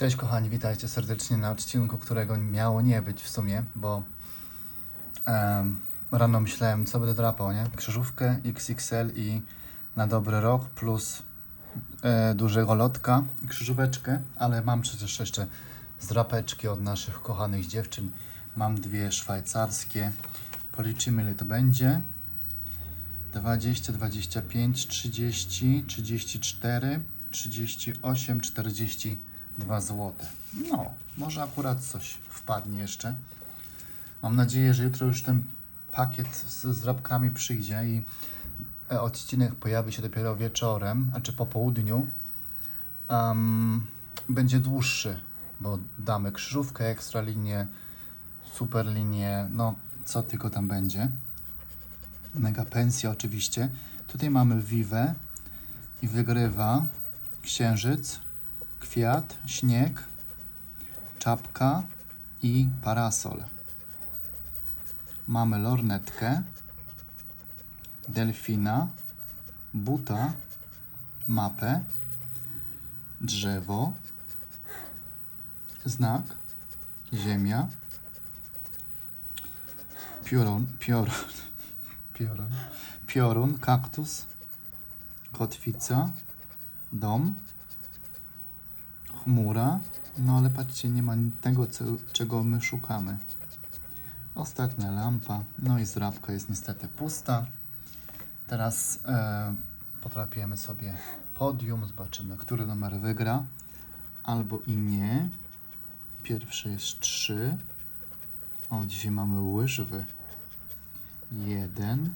Cześć kochani, witajcie serdecznie na odcinku, którego miało nie być w sumie, bo em, rano myślałem, co będę drapał, nie? Krzyżówkę XXL i na dobry rok plus e, dużego lotka krzyżóweczkę, ale mam przecież jeszcze zdrapeczki od naszych kochanych dziewczyn. Mam dwie szwajcarskie. Policzymy ile to będzie. 20, 25, 30, 34, 38, 42 zł. No, może akurat coś wpadnie jeszcze. Mam nadzieję, że jutro już ten pakiet z zdrabkami przyjdzie i odcinek pojawi się dopiero wieczorem, a czy po południu. Am, będzie dłuższy, bo damy krzyżówkę, ekstra linię, super linię, no co tylko tam będzie. Mega pensja oczywiście. Tutaj mamy Vive i wygrywa księżyc, kwiat, śnieg, czapka i parasol. Mamy lornetkę, delfina, buta, mapę, drzewo, znak, ziemia, piorun, piorun, piorun, piorun, kaktus, kotwica, dom, chmura, no ale patrzcie, nie ma tego, co, czego my szukamy. Ostatnia lampa, no i zrabka jest niestety pusta. Teraz e, potrapiemy sobie podium, zobaczymy, który numer wygra, albo i nie. Pierwszy jest 3. O, dzisiaj mamy łyżwy. 1,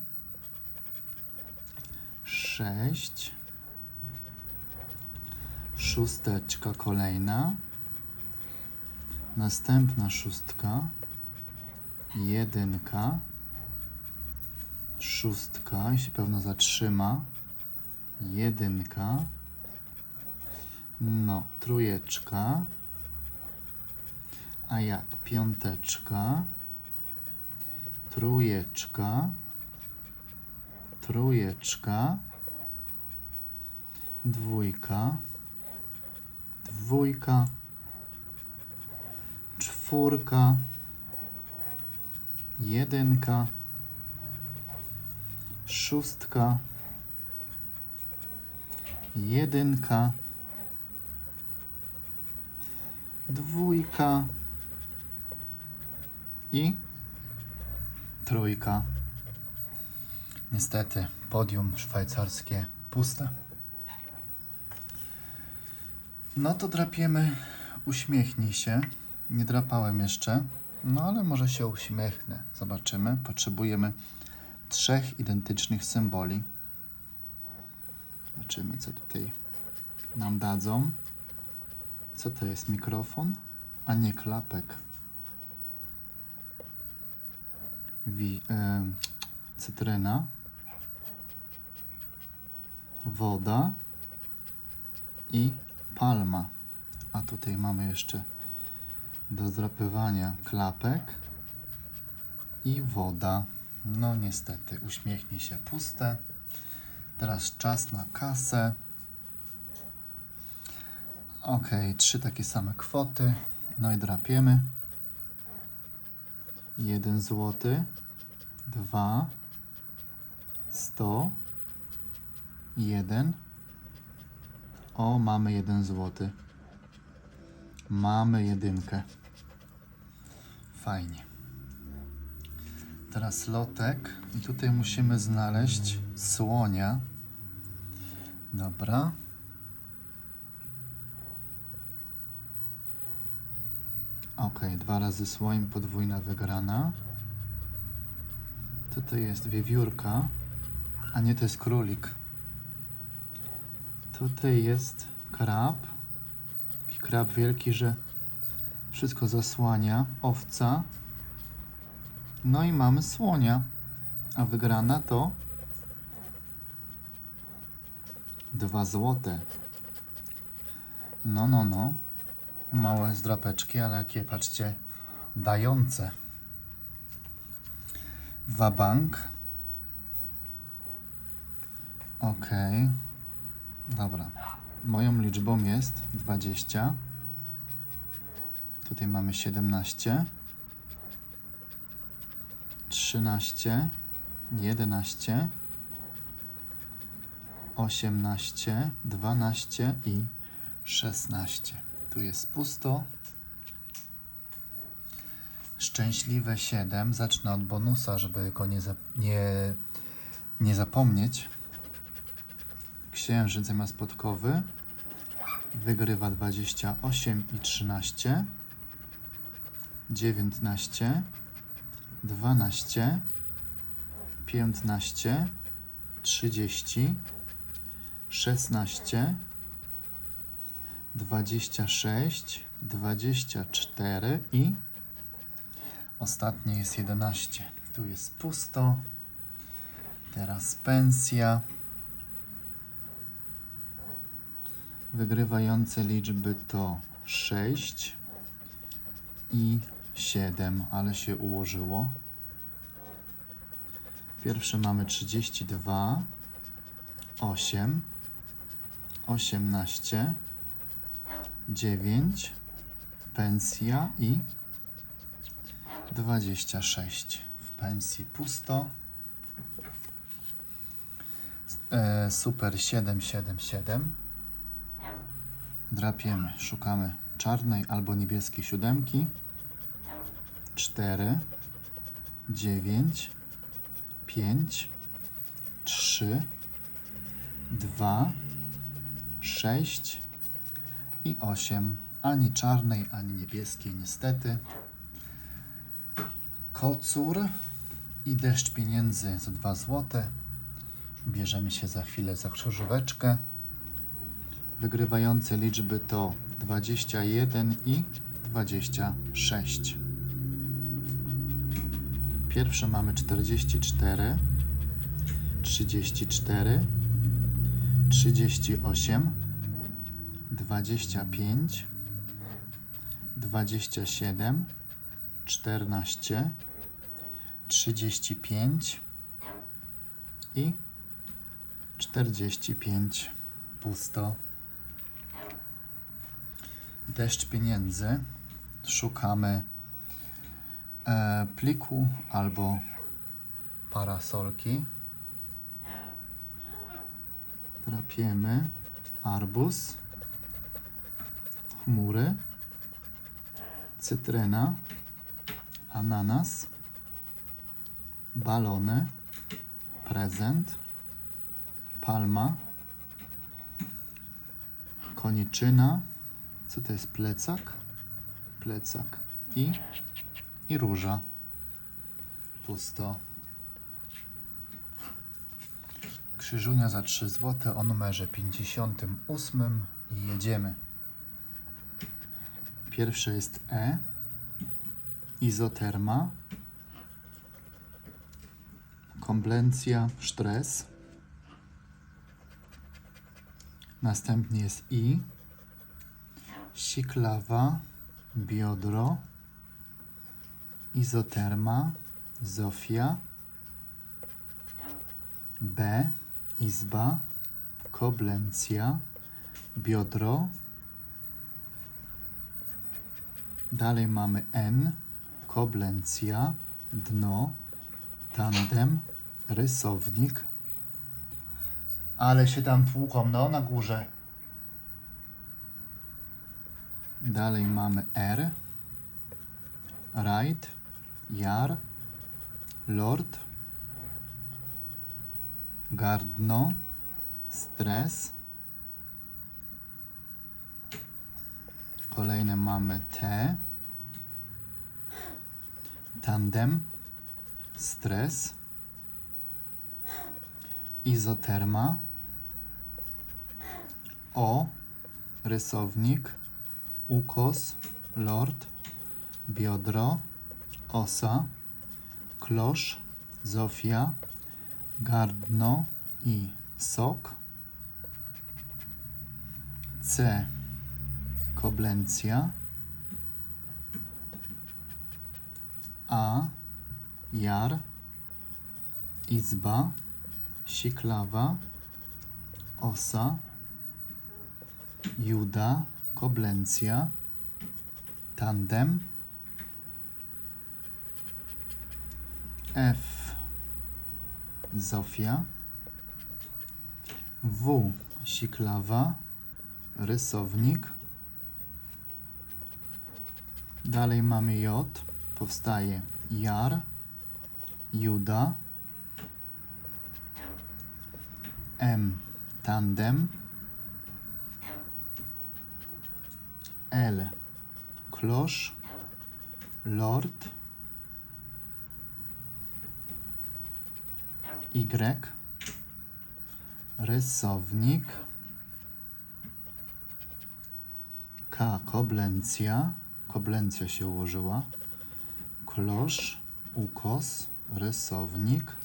6, szósteczka kolejna, następna szóstka, jedynka, szóstka, jeśli pełno zatrzyma, jedynka, no, trójeczka, a jak? Piąteczka, trójeczka, trójeczka, dwójka, dwójka, czwórka, jedynka, szóstka, jedynka, dwójka i trójka. Niestety, podium szwajcarskie puste. No to drapiemy uśmiechnij się. Nie drapałem jeszcze, no ale może się uśmiechnę. Zobaczymy. Potrzebujemy trzech identycznych symboli. Zobaczymy, co tutaj nam dadzą. Co to jest? Mikrofon, a nie klapek. Wi, e, cytryna, woda i palma. A tutaj mamy jeszcze do zdrapywania klapek i woda. No niestety, uśmiechnij się puste. Teraz czas na kasę. Ok, trzy takie same kwoty. No i drapiemy. 1 złoty, 2, 100, 1. O, mamy 1 złoty. Mamy jedynkę. Fajnie. Teraz lotek i tutaj musimy znaleźć słonia. Dobra. Ok, dwa razy słoń, podwójna wygrana. Tutaj jest wiewiórka, a nie to jest królik. Tutaj jest krab. Taki krab wielki, że wszystko zasłania. Owca. No i mamy słonia. A wygrana to dwa złote. No, no, no. Małe zdrapeczki, ale jakie, patrzcie, dające. Wabank. Ok. Dobra. Moją liczbą jest 20. Tutaj mamy 17, 13, 11, 18, 12 i 16. Tu jest pusto. Szczęśliwe 7. Zacznę od bonusa, żeby go nie, zap- nie, nie zapomnieć. Księżyc zamiast podkowy wygrywa 28 i 13, 19, 12, 15, 30, 16, 26, 24 i ostatnie jest 11. Tu jest pusto. Teraz pensja. Wygrywające liczby to 6 i 7, ale się ułożyło. Pierwsze mamy 32, 8, 18, 9, pensja i 26. W pensji pusto. E, super 777. Drapiemy, szukamy czarnej albo niebieskiej siódemki. 4, 9, 5, 3, 2, 6 i 8. Ani czarnej, ani niebieskiej, niestety. Kocur i deszcz pieniędzy za 2 złote. Bierzemy się za chwilę za krzyżóweczkę. Wygrywające liczby to 21 i 26. Pierwsze mamy 44, 34, 38, 25, 27, 14, 35 i 45. Pusto. Deszcz pieniędzy. Szukamy e, pliku albo parasolki. Drapiemy arbuz, chmury, cytryna, ananas, balony, prezent, palma, koniczyna, co to jest plecak? Plecak i, i róża. Pusto. Krzyżunia za 3 zł o numerze 58 i jedziemy. Pierwsze jest E, izoterma, komplencja, sztres. Następnie jest I, siklawa, biodro, izoterma, zofia, B, izba, koblencja, biodro. Dalej mamy N, koblencja, dno, tandem, rysownik. Ale się tam tłuką, no, na górze. Dalej mamy R, right, jar, lord, gardno, stres. Kolejne mamy T, tandem, stres, izoterma, O, rysownik, ukos, lord, biodro, osa, klosz, zofia, gardno i sok. C. Koblencja. A. Jar. Izba. Siklawa. Osa. Juda. Koblencja. tandem. F Zofia. W siklawa, rysownik. Dalej mamy J, powstaje Jar, Juda. M tandem. L klosz, lord. Y rysownik. K koblencja. Koblencja się ułożyła. Klosz, ukos, rysownik.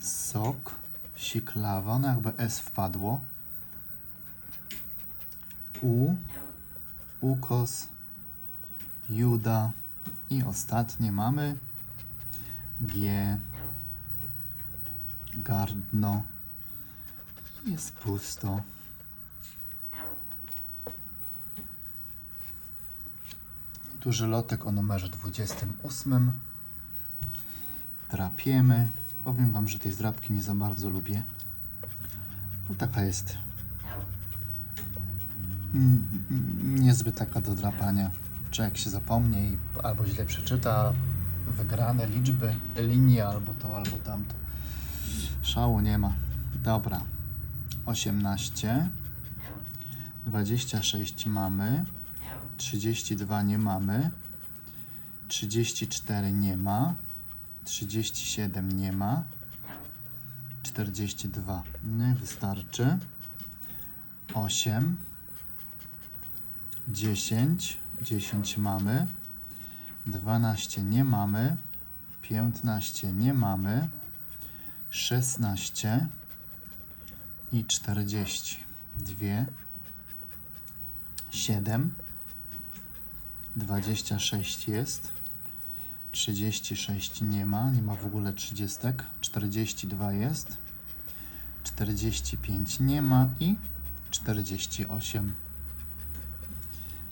Sok, siklawa, no jakby S wpadło. U, ukos, Juda i ostatnie mamy G, gardno. Jest pusto. Duży lotek o numerze 28. Drapiemy. Powiem Wam, że tej zdrapki nie za bardzo lubię. Bo taka jest niezbyt taka do drapania. Czy się zapomnie albo źle przeczyta wygrane liczby, linie, albo to, albo tamto. Szału nie ma. Dobra. 18. 26 mamy. 32 nie mamy. 34 nie ma. 37 nie ma. 42 nie wystarczy. 8. 10. 10 mamy. 12 nie mamy. 15 nie mamy. 16 i 40. 2, 7, 26 jest, 36 nie ma, nie ma w ogóle 30, 42 jest, 45 nie ma i 48.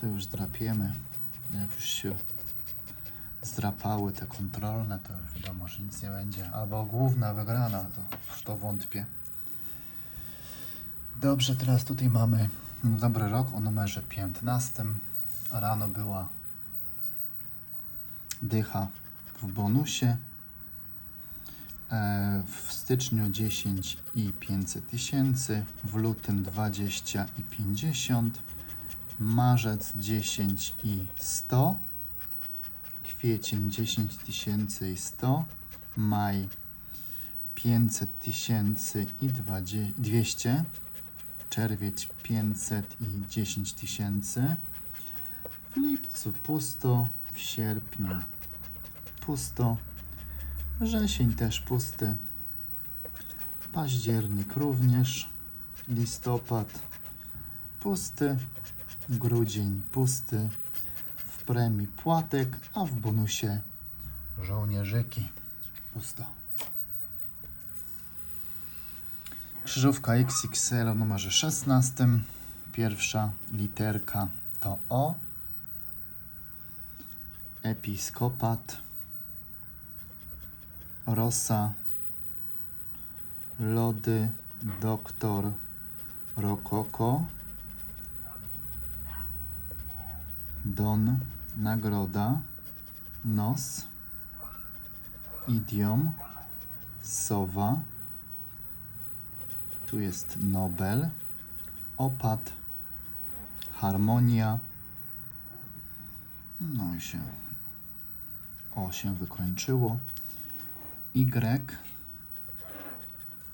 to już drapiemy. Jak już się zdrapały te kontrolne, to już wiadomo, że nic nie będzie. Albo główna wygrana, to w to wątpię. Dobrze, teraz tutaj mamy dobry rok o numerze 15. Rano była dycha w bonusie. E, W styczniu 10 i 500 tysięcy, w lutym 20 i 50, marzec 10 i 100, kwiecień 10 tysięcy i 100, maj 500 tysięcy i 20 200, czerwiec 500 i 10 tysięcy, w lipcu pusto, w sierpniu pusto, wrzesień też pusty, październik również, listopad pusty, grudzień pusty, w premii płatek, a w bonusie żołnierzyki pusto. Krzyżówka XXL o numerze 16. Pierwsza literka to O. Episkopat. Rosa. Lody. Doktor. Rokoko. Don. Nagroda. Nos. Idiom. Sowa. Tu jest Nobel, opad, harmonia. No i się O się wykończyło. Y.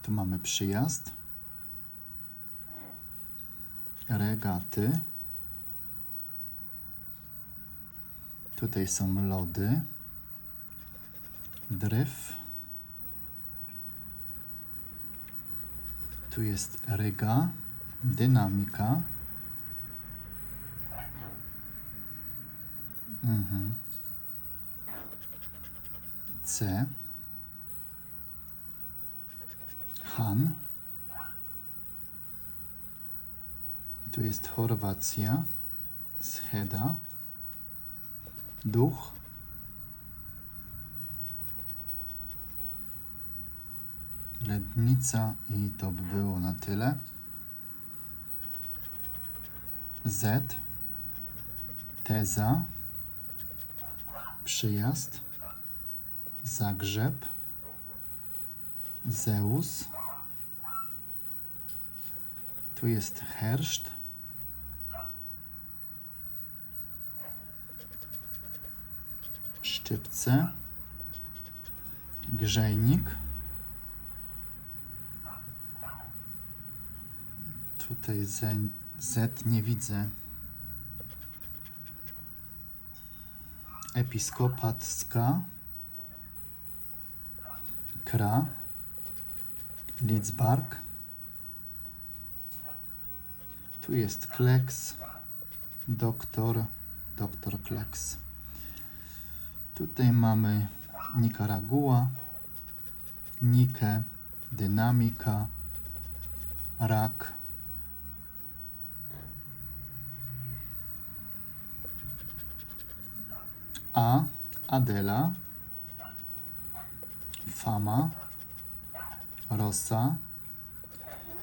Tu mamy przyjazd. Regaty. Tutaj są lody. Dryf. Tu jest ryga, dynamika. Mhm. C. Han. Tu jest Chorwacja. Scheda. Duch. Lednica i to by było na tyle. Z. Teza. Przyjazd. Zagrzeb. Zeus. Tu jest herszt. Szczypce. Grzejnik. Tutaj Z, Z nie widzę. Episkopacka. Kra. Lidzbark. Tu jest Kleks. Doktor. Doktor Kleks. Tutaj mamy Nikaragua. Nike. Dynamika. Rak. A. Adela. Fama. Rosa.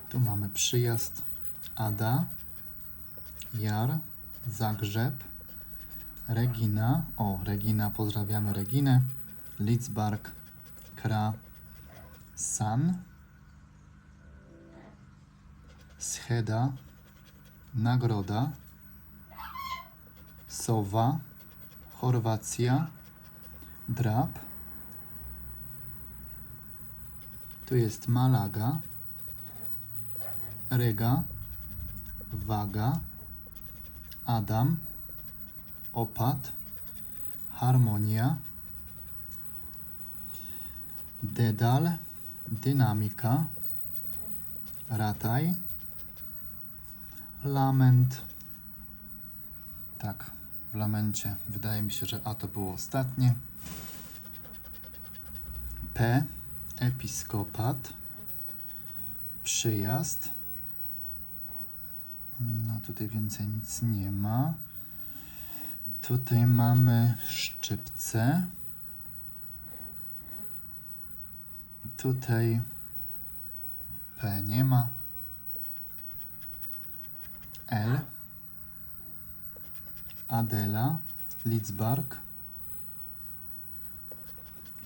Tu mamy przyjazd. Ada. Jar. Zagrzeb. Regina. O, Regina, pozdrawiamy Reginę. Lidzbark. Kra. San. Scheda. Nagroda. Sowa. Chorwacja. Drap. Tu jest Malaga. Ryga. Waga. Adam. Opat. Harmonia. Dedal. Dynamika. Rataj. Lament. Tak, w lamencie wydaje mi się, że A to było ostatnie. P. Episkopat. Przyjazd. No tutaj więcej nic nie ma. Tutaj mamy szczypce. Tutaj P nie ma. L. Adela. Lidzbark.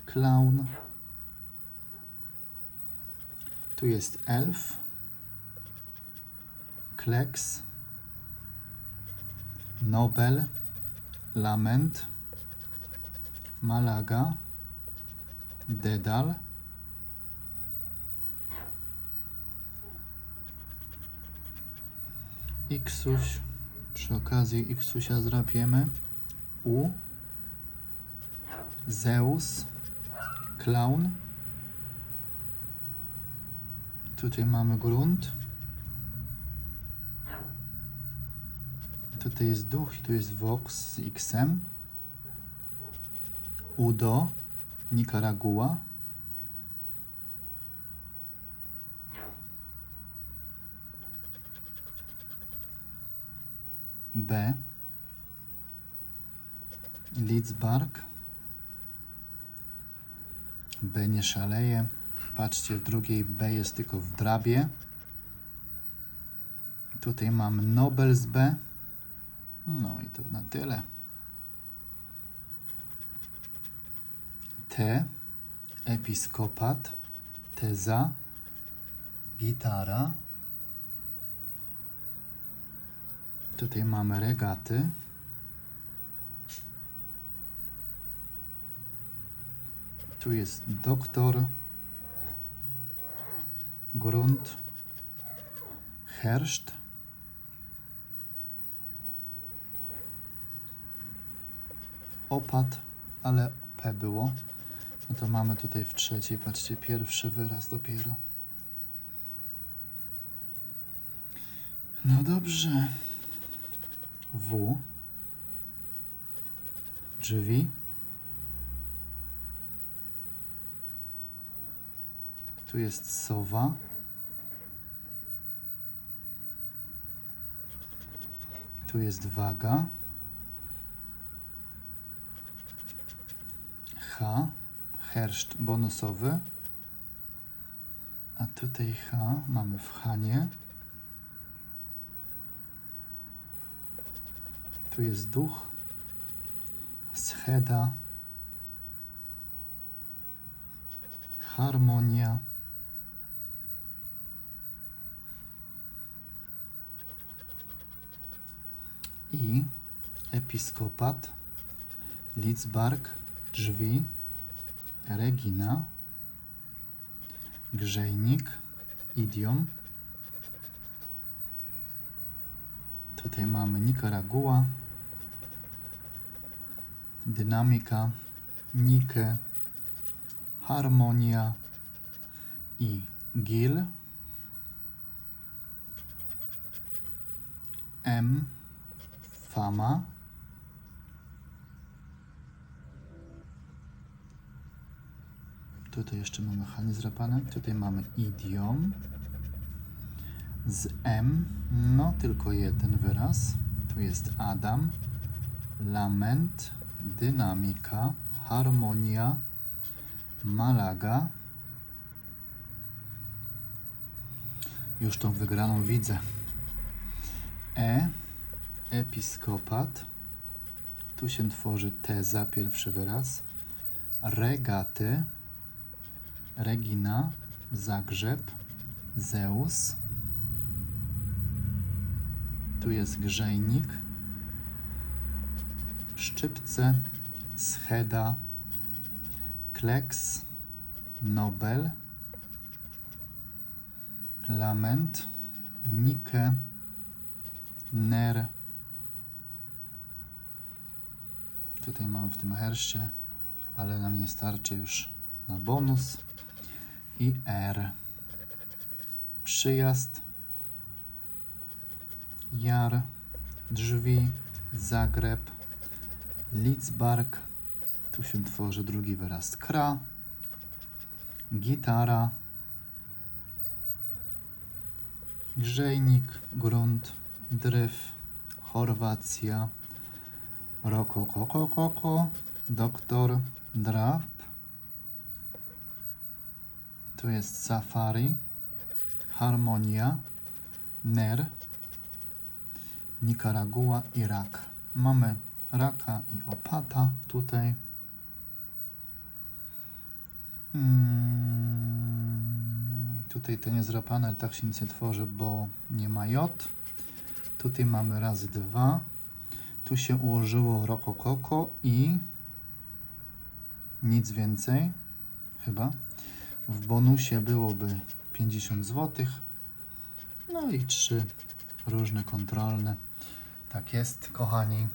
Clown. Tu jest elf. Kleks. Nobel. Lament. Malaga. Dedal. Iksuś. Przy okazji Iksusia zrapiemy. U. Zeus. Clown. Tutaj mamy grunt. Tutaj jest duch i tu jest Vox z Xem. Udo. Nicaragua. B. Lidzbark. B nie szaleje. Patrzcie, w drugiej B jest tylko w drabie. Tutaj mam Nobel z B. No i to na tyle. T. Episkopat. Teza. Gitara. Tutaj mamy regaty. Tu jest doktor. Grunt. Herszt. Opad, ale P było. No to mamy tutaj w trzeciej, patrzcie, pierwszy wyraz dopiero. No dobrze. W. Drzwi. Tu jest sowa. Tu jest waga. H. Herszt bonusowy. A tutaj H mamy w Hanie. Tu jest duch. Scheda. Harmonia. I episkopat. Lidzbark. Drzwi. Regina. Grzejnik. Idiom. Tutaj mamy Nikaragua, Dynamika, Nike, Harmonia i Gil. M. Fama. Tutaj jeszcze mamy H niezrapane. Tutaj mamy idiom. Z M, no tylko jeden wyraz. Tu jest Adam, lament, dynamika, harmonia, Malaga. Już tą wygraną widzę. E, episkopat. Tu się tworzy teza, pierwszy wyraz. Regaty, Regina, Zagrzeb, Zeus. Tu jest grzejnik, szczypce, scheda, kleks, nobel, lament, nike, ner. Tutaj mamy w tym herście, ale nam nie starczy już na bonus. I R. Przyjazd, Jar, drzwi, Zagreb, Lidzbark, tu się tworzy drugi wyraz. Kra, gitara, grzejnik, grunt, dryf, Chorwacja, rokokokokoko, doktor, drap, tu jest safari, harmonia, ner, Nikaragua, Irak. Mamy raka i opata tutaj. Mm, tutaj to niezrapane, ale tak się nic nie tworzy, bo nie ma J. Tutaj mamy razy dwa. Tu się ułożyło rokokoko i nic więcej, chyba. W bonusie byłoby 50 zł. No i trzy różne kontrolne. Tak jest, kochani.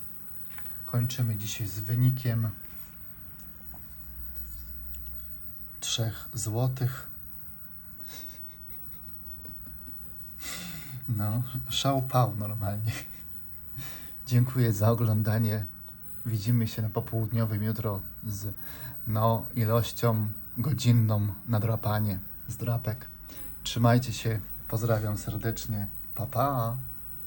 Kończymy dzisiaj z wynikiem 3 złotych. No, szał pał normalnie. Dziękuję za oglądanie. Widzimy się na popołudniowym jutro z no, ilością godzinną na drapanie z drapek. Trzymajcie się. Pozdrawiam serdecznie. Pa, pa.